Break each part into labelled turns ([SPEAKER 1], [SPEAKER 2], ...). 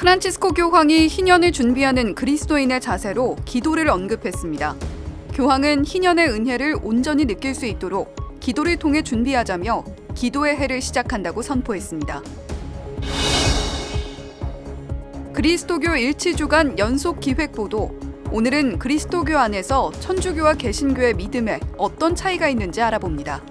[SPEAKER 1] 프란치스코 교황이 희년을 준비하는 그리스도인의 자세로 기도를 언급했습니다. 교황은 희년의 은혜를 온전히 느낄 수 있도록 기도를 통해 준비하자며 기도의 해를 시작한다고 선포했습니다. 그리스도교 일치주간 연속 기획 보도. 오늘은 그리스도교 안에서 천주교와 개신교의 믿음에 어떤 차이가 있는지 알아봅니다.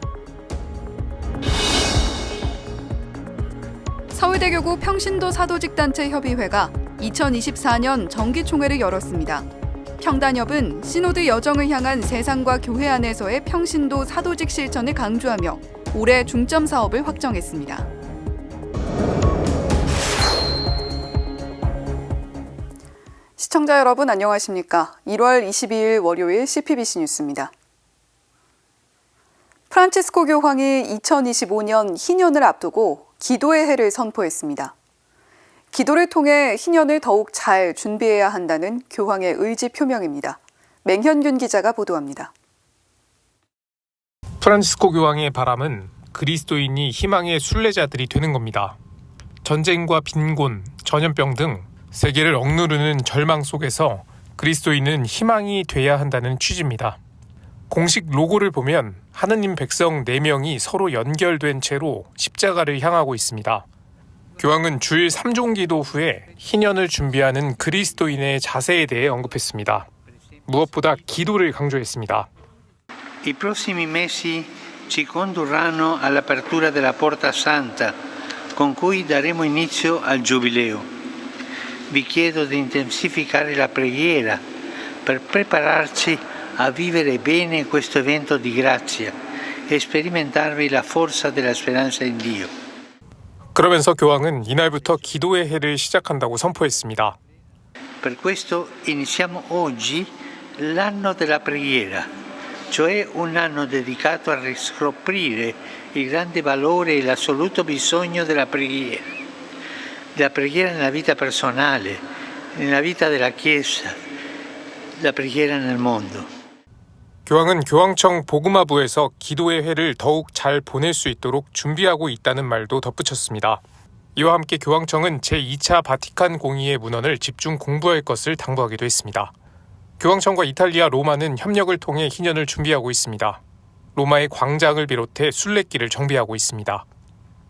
[SPEAKER 1] 서울대교구 평신도 사도직단체 협의회가 2024년 정기총회를 열었습니다. 평단협은 시노드 여정을 향한 세상과 교회 안에서의 평신도 사도직 실천을 강조하며 올해 중점 사업을 확정했습니다. 시청자 여러분 안녕하십니까? 1월 22일 월요일 CPBC 뉴스입니다. 프란치스코 교황이 2025년 희년을 앞두고 기도의 해를 선포했습니다. 기도를 통해 희년을 더욱 잘 준비해야 한다는 교황의 의지 표명입니다. 맹현균 기자가 보도합니다.
[SPEAKER 2] 프란시스코 교황의 바람은 그리스도인이 희망의 순례자들이 되는 겁니다. 전쟁과 빈곤, 전염병 등 세계를 억누르는 절망 속에서 그리스도인은 희망이 돼야 한다는 취지입니다. 공식 로고를 보면 하느님 백성 4명이 서로 연결된 채로 십자가를 향하고 있습니다. 교황은 주일 3종 기도 후에 희년을 준비하는 그리스도인의 자세에 대해 언급했습니다. 무엇보다 기도를 강조했습니다.
[SPEAKER 3] I prossimi mesi ci condurranno all'apertura della Porta Santa, con cui daremo inizio al Giubileo. Vi chiedo di intensificare la preghiera per prepararci a vivere bene questo evento di grazia e sperimentarvi la forza della speranza in Dio.
[SPEAKER 2] 그러면서 교황은 이날부터 기도의 해를 시작한다고 선포했습니다.
[SPEAKER 3] Per questo iniziamo oggi l'anno della preghiera, cioè un anno dedicato a riscoprire il grande valore e l'assoluto bisogno della preghiera, della preghiera nella vita personale, nella vita della Chiesa, la preghiera nel mondo.
[SPEAKER 2] 교황은 교황청 보그마부에서 기도의 회를 더욱 잘 보낼 수 있도록 준비하고 있다는 말도 덧붙였습니다. 이와 함께 교황청은 제2차 바티칸 공의의 문헌을 집중 공부할 것을 당부하기도 했습니다. 교황청과 이탈리아 로마는 협력을 통해 희년을 준비하고 있습니다. 로마의 광장을 비롯해 순례길을 정비하고 있습니다.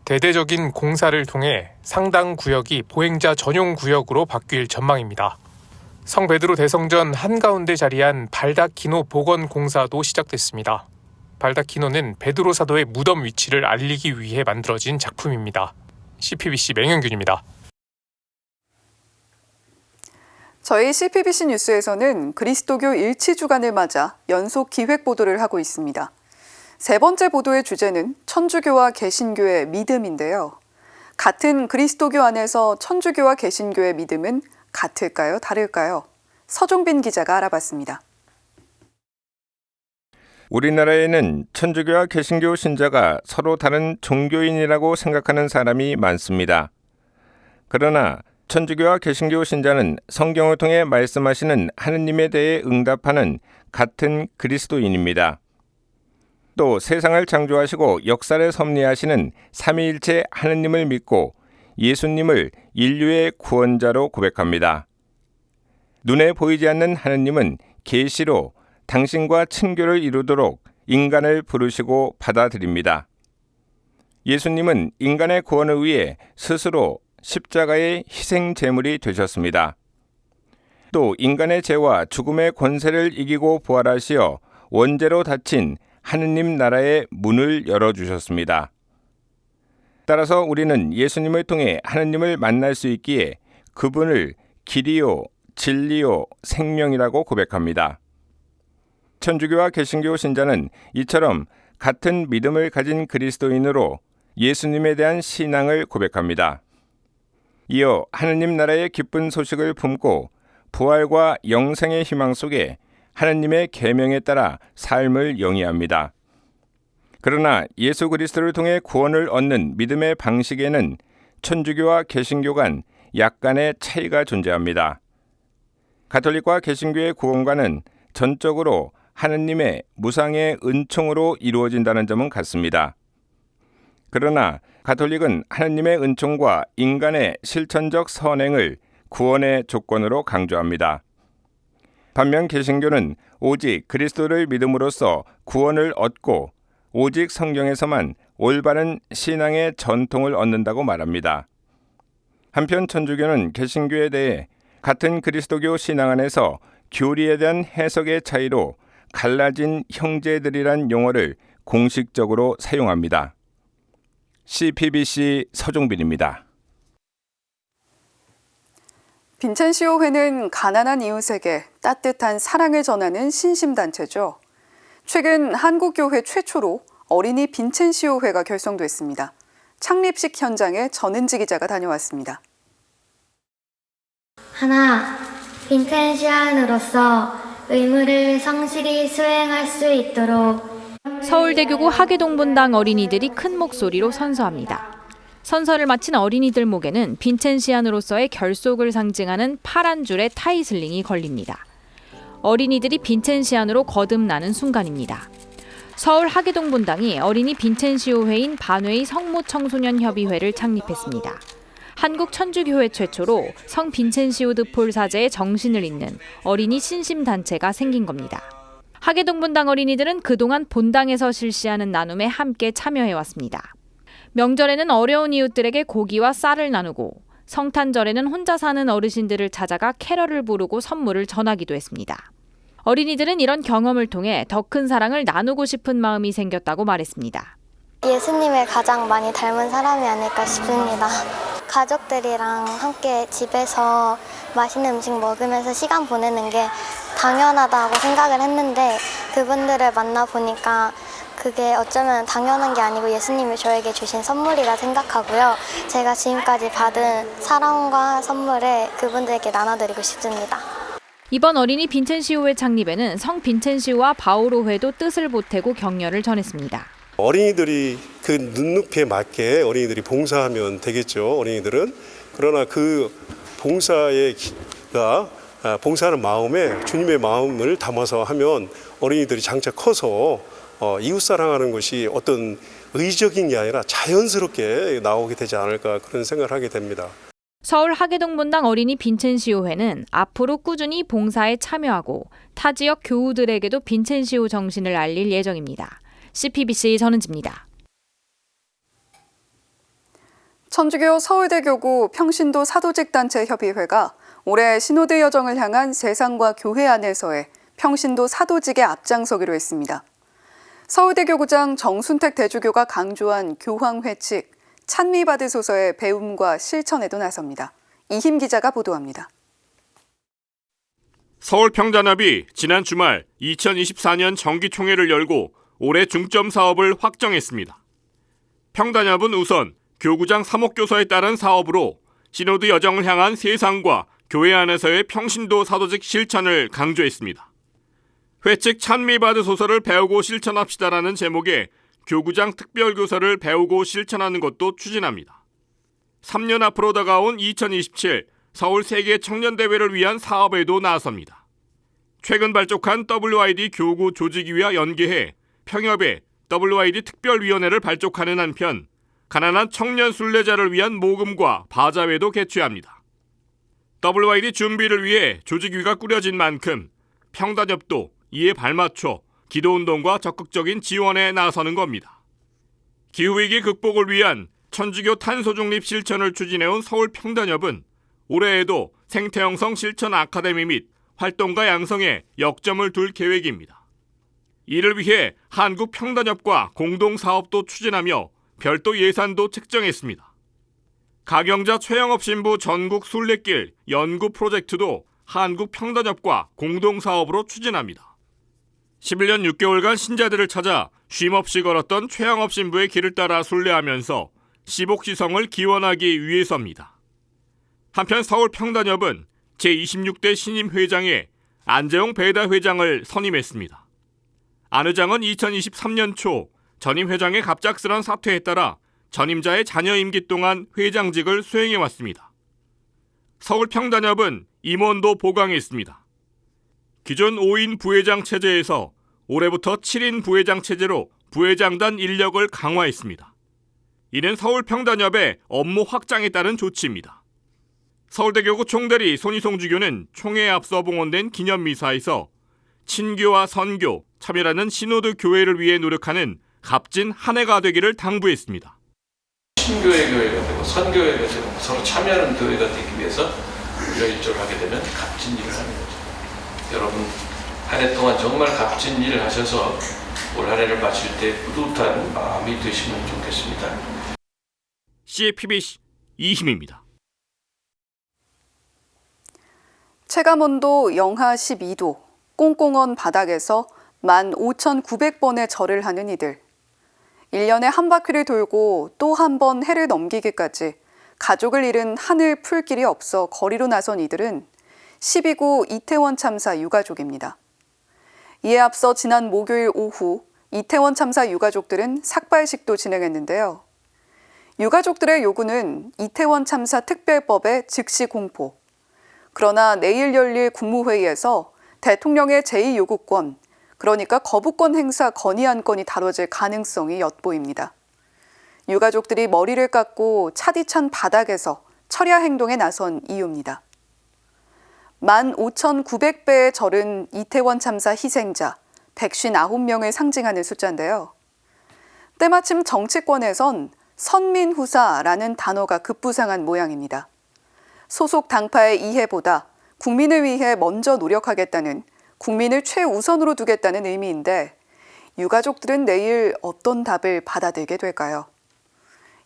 [SPEAKER 2] 대대적인 공사를 통해 상당 구역이 보행자 전용 구역으로 바뀔 전망입니다. 성 베드로 대성전 한가운데 자리한 발다키노 복원 공사도 시작됐습니다. 발다키노는 베드로 사도의 무덤 위치를 알리기 위해 만들어진 작품입니다. CPBC 맹영균입니다.
[SPEAKER 1] 저희 CPBC 뉴스에서는 그리스도교 일치 주간을 맞아 연속 기획 보도를 하고 있습니다. 세 번째 보도의 주제는 천주교와 개신교의 믿음인데요. 같은 그리스도교 안에서 천주교와 개신교의 믿음은 같을까요? 다를까요? 서종빈 기자가 알아봤습니다.
[SPEAKER 4] 우리나라에는 천주교와 개신교 신자가 서로 다른 종교인이라고 생각하는 사람이 많습니다. 그러나 천주교와 개신교 신자는 성경을 통해 말씀하시는 하느님에 대해 응답하는 같은 그리스도인입니다. 또 세상을 창조하시고 역사를 섭리하시는 삼위일체 하느님을 믿고 예수님을 인류의 구원자로 고백합니다. 눈에 보이지 않는 하느님은 계시로 당신과 친교를 이루도록 인간을 부르시고 받아들입니다. 예수님은 인간의 구원을 위해 스스로 십자가의 희생 제물이 되셨습니다. 또 인간의 죄와 죽음의 권세를 이기고 부활하시어 원죄로 닫힌 하느님 나라의 문을 열어 주셨습니다. 따라서 우리는 예수님을 통해 하느님을 만날 수 있기에 그분을 길이요, 진리요, 생명이라고 고백합니다. 천주교와 개신교 신자는 이처럼 같은 믿음을 가진 그리스도인으로 예수님에 대한 신앙을 고백합니다. 이어 하느님 나라의 기쁜 소식을 품고 부활과 영생의 희망 속에 하느님의 계명에 따라 삶을 영위합니다. 그러나 예수 그리스도를 통해 구원을 얻는 믿음의 방식에는 천주교와 개신교 간 약간의 차이가 존재합니다. 가톨릭과 개신교의 구원과는 전적으로 하느님의 무상의 은총으로 이루어진다는 점은 같습니다. 그러나 가톨릭은 하느님의 은총과 인간의 실천적 선행을 구원의 조건으로 강조합니다. 반면 개신교는 오직 그리스도를 믿음으로써 구원을 얻고 오직 성경에서만 올바른 신앙의 전통을 얻는다고 말합니다. 한편 천주교는 개신교에 대해 같은 그리스도교 신앙 안에서 교리에 대한 해석의 차이로 갈라진 형제들이란 용어를 공식적으로 사용합니다. CPBC 서종빈입니다.
[SPEAKER 1] 빈첸시오 회는 가난한 이웃에게 따뜻한 사랑을 전하는 신심단체죠. 최근 한국교회 최초로 어린이 빈첸시오 회가 결성됐습니다. 창립식 현장에 전은지 기자가 다녀왔습니다.
[SPEAKER 5] 하나, 빈텐시안으로서 의무를 성실히 수행할 수 있도록
[SPEAKER 6] 서울대교구 하계동분당 어린이들이 큰 목소리로 선서합니다. 선서를 마친 어린이들 목에는 빈첸시안으로서의 결속을 상징하는 파란 줄의 타이슬링이 걸립니다. 어린이들이 빈첸시안으로 거듭나는 순간입니다. 서울 하계동 분당이 어린이 빈첸시오회인 반회의 성모 청소년 협의회를 창립했습니다. 한국 천주교회 최초로 성 빈첸시오 드폴 사제의 정신을 잇는 어린이 신심 단체가 생긴 겁니다. 하계동 분당 어린이들은 그동안 본당에서 실시하는 나눔에 함께 참여해 왔습니다. 명절에는 어려운 이웃들에게 고기와 쌀을 나누고 성탄절에는 혼자 사는 어르신들을 찾아가 캐럴을 부르고 선물을 전하기도 했습니다. 어린이들은 이런 경험을 통해 더 큰 사랑을 나누고 싶은 마음이 생겼다고 말했습니다.
[SPEAKER 5] 예수님을 가장 많이 닮은 사람이 아닐까 싶습니다. 가족들이랑 함께 집에서 맛있는 음식 먹으면서 시간 보내는 게 당연하다고 생각을 했는데 그분들을 만나 보니까 그게 어쩌면 당연한 게 아니고 예수님이 저에게 주신 선물이라 생각하고요. 제가 지금까지 받은 사랑과 선물을 그분들에게 나눠드리고 싶습니다.
[SPEAKER 6] 이번 어린이 빈첸시오회 창립에는 성 빈첸시오와 바오로회도 뜻을 보태고 격려를 전했습니다.
[SPEAKER 7] 어린이들이 그 눈높이에 맞게 어린이들이 봉사하면 되겠죠. 어린이들은 그러나 그 봉사에가 아, 봉사하는 마음에 주님의 마음을 담아서 하면 어린이들이 장차 커서 어, 이웃 사랑하는 것이 어떤 의적인 게 아니라 자연스럽게 나오게 되지 않을까 그런 생각을 하게 됩니다.
[SPEAKER 6] 서울 하계동분당 어린이 빈첸시오회는 앞으로 꾸준히 봉사에 참여하고 타 지역 교우들에게도 빈첸시오 정신을 알릴 예정입니다. CPBC 전은지입니다.
[SPEAKER 1] 천주교 서울대 교구 평신도 사도직 단체 협의회가 올해 신호대 여정을 향한 세상과 교회 안에서의 평신도 사도직에 앞장서기로 했습니다. 서울대교구장 정순택 대주교가 강조한 교황 회칙, 찬미 받으소서의 배움과 실천에도 나섭니다. 이힘 기자가 보도합니다.
[SPEAKER 8] 서울 평단합이 지난 주말 2024년 정기총회를 열고 올해 중점 사업을 확정했습니다. 평단협은 우선 교구장 사목교서에 따른 사업으로 시노드 여정을 향한 세상과 교회 안에서의 평신도 사도직 실천을 강조했습니다. 회칙 찬미받으 소설을 배우고 실천합시다라는 제목의 교구장 특별교서를 배우고 실천하는 것도 추진합니다. 3년 앞으로 다가온 2027 서울 세계 청년대회를 위한 사업에도 나섭니다. 최근 발족한 WID 교구 조직위와 연계해 평협에 WID 특별위원회를 발족하는 한편 가난한 청년 순례자를 위한 모금과 바자회도 개최합니다. WID 준비를 위해 조직위가 꾸려진 만큼 평단협도 이에 발맞춰 기도운동과 적극적인 지원에 나서는 겁니다. 기후위기 극복을 위한 천주교 탄소 중립 실천을 추진해온 서울 평단협은 올해에도 생태형성 실천 아카데미 및 활동가 양성에 역점을 둘 계획입니다. 이를 위해 한국평단협과 공동사업도 추진하며 별도 예산도 책정했습니다. 가경자 최영업 신부 전국 순례길 연구 프로젝트도 한국평단협과 공동사업으로 추진합니다. 11년 6개월간 신자들을 찾아 쉼없이 걸었던 최영업 신부의 길을 따라 순례하면서 시복시성을 기원하기 위해서입니다. 한편 서울 평단협은 제26대 신임 회장에 안재홍 배다 회장을 선임했습니다. 안 회장은 2023년 초 전임 회장의 갑작스런 사퇴에 따라 전임자의 자녀 임기 동안 회장직을 수행해 왔습니다. 서울 평단협은 임원도 보강했습니다. 기존 5인 부회장 체제에서 올해부터 7인 부회장 체제로 부회장단 인력을 강화했습니다. 이는 서울평단협의 업무 확장에 따른 조치입니다. 서울대교구 총대리 손희송 주교는 총회에 앞서 봉헌된 기념미사에서 친교와 선교, 참여라는 신호드 교회를 위해 노력하는 값진 한 해가 되기를 당부했습니다.
[SPEAKER 9] 신교의 교회가 되고 선교의 교회가 되고 서로 참여하는 교회가 되기 위해서 우리가 일조를 하게 되면 값진 일을 하는 거죠. 한 해 동안 정말 값진 일을 하셔서 올 한 해를 마칠 때 뿌듯한 마음이 되시면 좋겠습니다.
[SPEAKER 8] CPBC 이힘입니다.
[SPEAKER 1] 체감온도 영하 12도, 꽁꽁언 바닥에서 15,900번의 절을 하는 이들. 1년에 한 바퀴를 돌고 또 한 번 해를 넘기기까지 가족을 잃은 하늘 풀 길이 없어 거리로 나선 이들은 12구 이태원 참사 유가족입니다. 이에 앞서 지난 목요일 오후 이태원 참사 유가족들은 삭발식도 진행했는데요. 유가족들의 요구는 이태원 참사 특별법의 즉시 공포, 그러나 내일 열릴 국무회의에서 대통령의 제2요구권, 그러니까 거부권 행사 건의안 건이 다뤄질 가능성이 엿보입니다. 유가족들이 머리를 깎고 차디찬 바닥에서 철야 행동에 나선 이유입니다. 15,900배의 절은 이태원 참사 희생자 159명을 상징하는 숫자인데요. 때마침 정치권에선 선민후사라는 단어가 급부상한 모양입니다. 소속 당파의 이해보다 국민을 위해 먼저 노력하겠다는 국민을 최우선으로 두겠다는 의미인데 유가족들은 내일 어떤 답을 받아들게 될까요?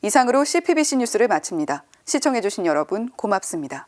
[SPEAKER 1] 이상으로 CPBC 뉴스를 마칩니다. 시청해주신 여러분 고맙습니다.